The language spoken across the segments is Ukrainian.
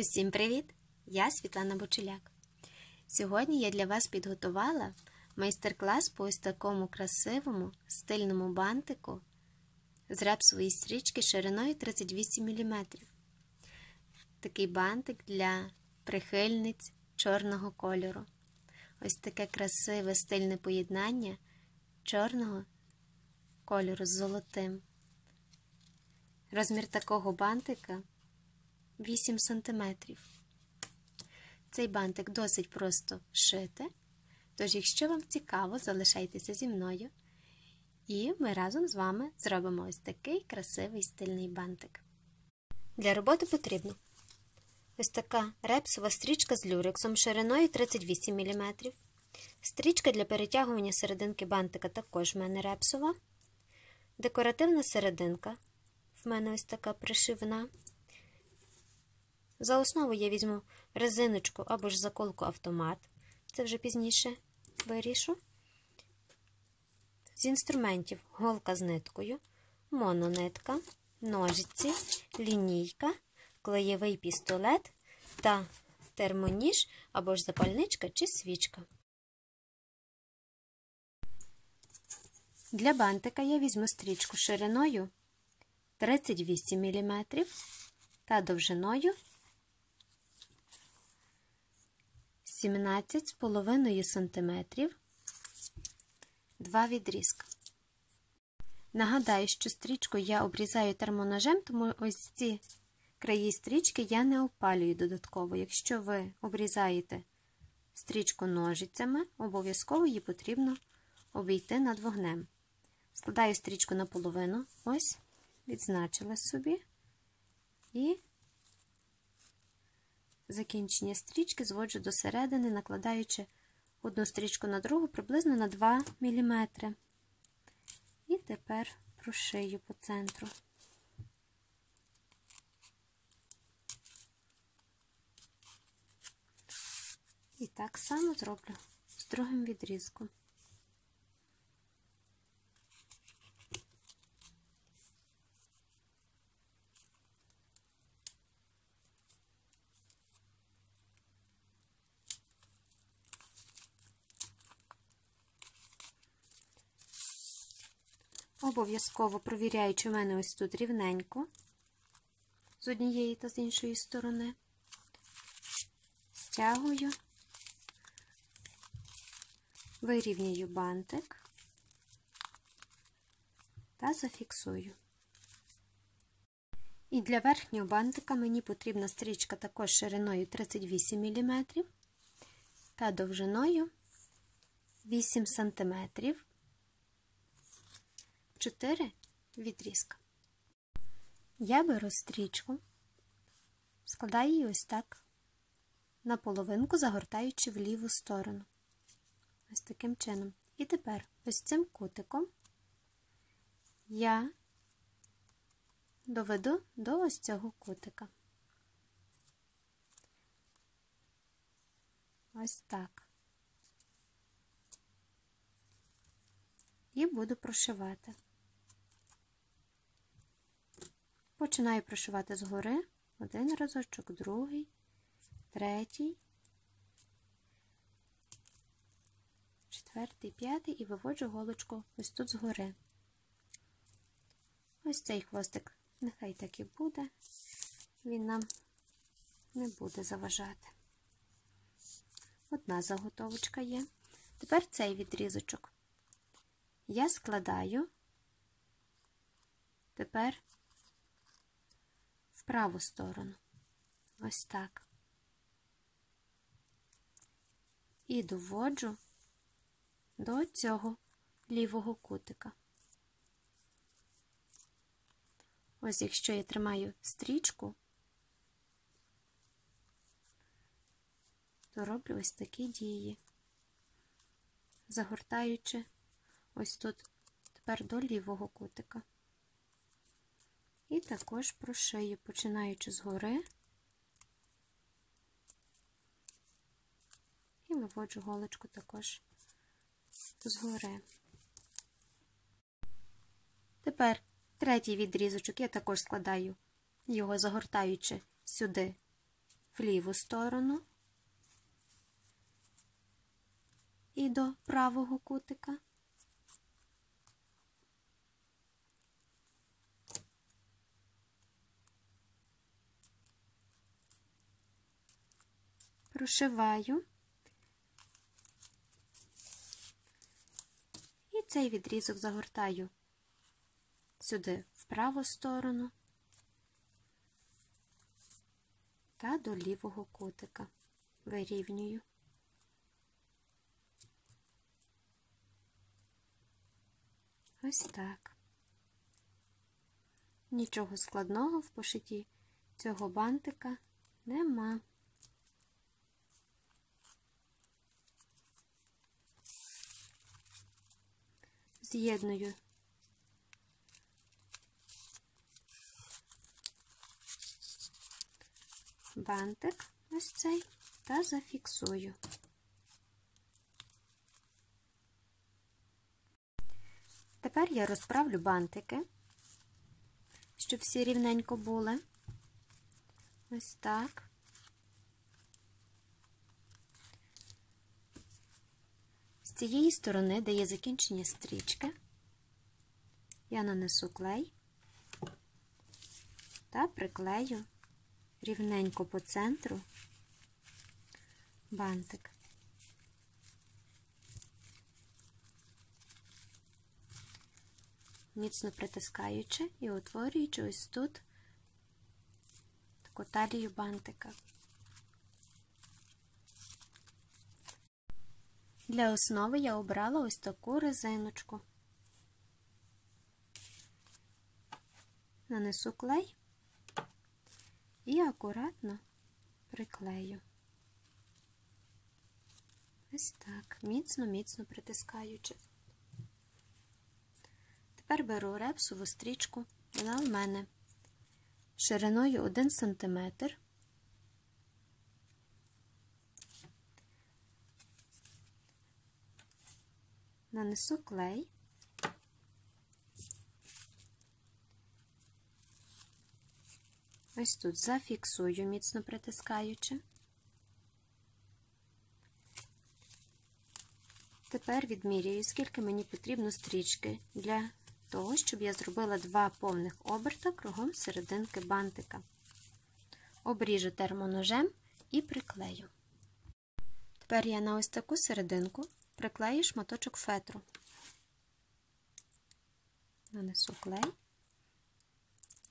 Усім привіт! Я Світлана Бочеляк. Сьогодні я для вас підготувала майстер-клас по ось такому красивому стильному бантику з репсової стрічки шириною 38 мм. Такий бантик для прихильниць чорного кольору. Ось таке красиве стильне поєднання чорного кольору з золотим. Розмір такого бантика 8 см. Цей бантик досить просто шити, тож, якщо вам цікаво, залишайтеся зі мною, і ми разом з вами зробимо ось такий красивий стильний бантик. Для роботи потрібно ось така репсова стрічка з люрексом шириною 38 мм. Стрічка для перетягування серединки бантика також в мене репсова. Декоративна серединка. В мене ось така пришивна. За основу я візьму резиночку або ж заколку автомат. Це вже пізніше вирішу. З інструментів голка з ниткою, мононитка, ножиці, лінійка, клеєвий пістолет та термоніж або ж запальничка чи свічка. Для бантика я візьму стрічку шириною 38 мм та довжиною 17,5 см, два відрізка. Нагадаю, що стрічку я обрізаю термоножем, тому ось ці краї стрічки я не опалюю додатково. Якщо ви обрізаєте стрічку ножицями, обов'язково її потрібно обійти над вогнем. Складаю стрічку наполовину, ось, відзначила собі і закінчення стрічки зводжу до середини, накладаючи одну стрічку на другу приблизно на 2 мм. І тепер прошию по центру. І так само зроблю з другим відрізком. Обов'язково провіряю, чи в мене ось тут рівненько з однієї та з іншої сторони. Стягую, вирівнюю бантик та зафіксую. І для верхнього бантика мені потрібна стрічка також шириною 38 мм та довжиною 8 см. 4 відрізка. Я беру стрічку, складаю її ось так на половинку, загортаючи в ліву сторону. Ось таким чином. І тепер ось цим кутиком я доведу до ось цього кутика. Ось так. І буду прошивати. Починаю прошивати згори один разочок, другий, третій, четвертий, п'ятий і виводжу голочку ось тут згори. Ось цей хвостик, нехай так і буде, він нам не буде заважати. Одна заготовочка є. Тепер цей відрізочок я складаю тепер праву сторону. Ось так. І доводжу до цього лівого кутика. Ось якщо я тримаю стрічку, то роблю ось такі дії, загортаючи ось тут тепер до лівого кутика. І також прошию, починаючи згори і виводжу голочку також згори. Тепер третій відрізочок я також складаю його загортаючи сюди в ліву сторону і до правого кутика. Прошиваю і цей відрізок загортаю сюди в праву сторону та до лівого кутика вирівнюю. Ось так. Нічого складного в пошитті цього бантика нема. З'єдную бантик ось цей та зафіксую. Тепер я розправлю бантики, щоб всі рівненько були. Ось так. Цієї сторони, де є закінчення стрічки, я нанесу клей та приклею рівненько по центру бантик. Міцно притискаючи і утворюючи ось тут таку талію бантика. Для основи я обрала ось таку резиночку. Нанесу клей і акуратно приклею. Ось так, міцно-міцно притискаючи. Тепер беру репсову стрічку, вона в мене шириною 1 см. Нанесу клей. Ось тут зафіксую, міцно притискаючи. Тепер відміряю, скільки мені потрібно стрічки для того, щоб я зробила два повних оберта кругом серединки бантика. Обріжу термоножем і приклею. Тепер я на ось таку серединку приклею шматочок фетру. Нанесу клей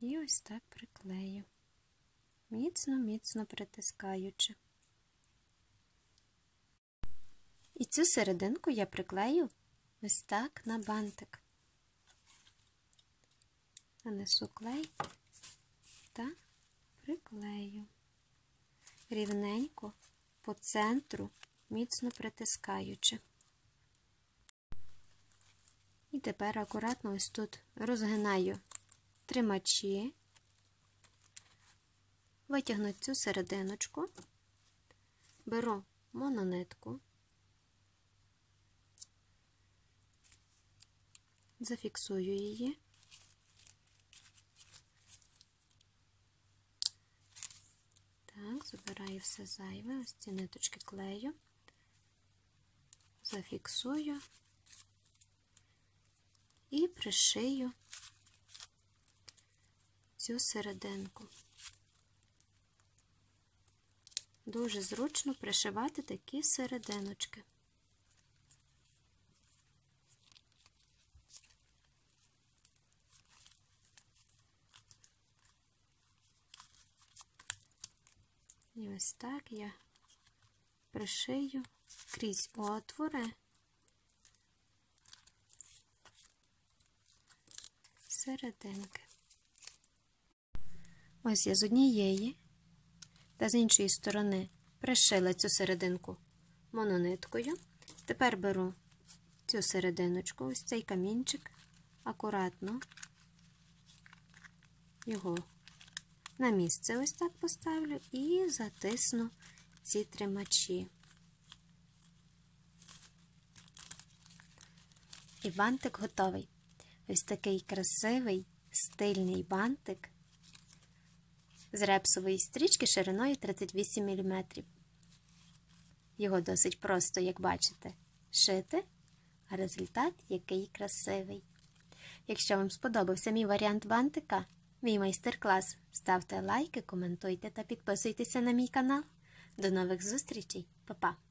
і ось так приклею, міцно-міцно притискаючи. І цю серединку я приклею ось так на бантик. Нанесу клей та приклею. Рівненько по центру, міцно притискаючи. І тепер акуратно ось тут розгинаю тримачі, витягну цю серединочку, беру мононитку, зафіксую її. Так, забираю все зайве, ось ці ниточки клею, зафіксую і пришию цю серединку. Дуже зручно пришивати такі серединочки. І ось так я пришию крізь отвори серединки. Ось я з однієї та з іншої сторони пришила цю серединку монониткою. Тепер беру цю серединочку, ось цей камінчик, акуратно його на місце ось так поставлю і затисну ці тримачі. І бантик готовий. Ось такий красивий стильний бантик з репсової стрічки шириною 38 мм. Його досить просто, як бачите, шити, а результат який красивий. Якщо вам сподобався мій варіант бантика, мій майстер-клас, ставте лайки, коментуйте та підписуйтеся на мій канал. До нових зустрічей, Па-па!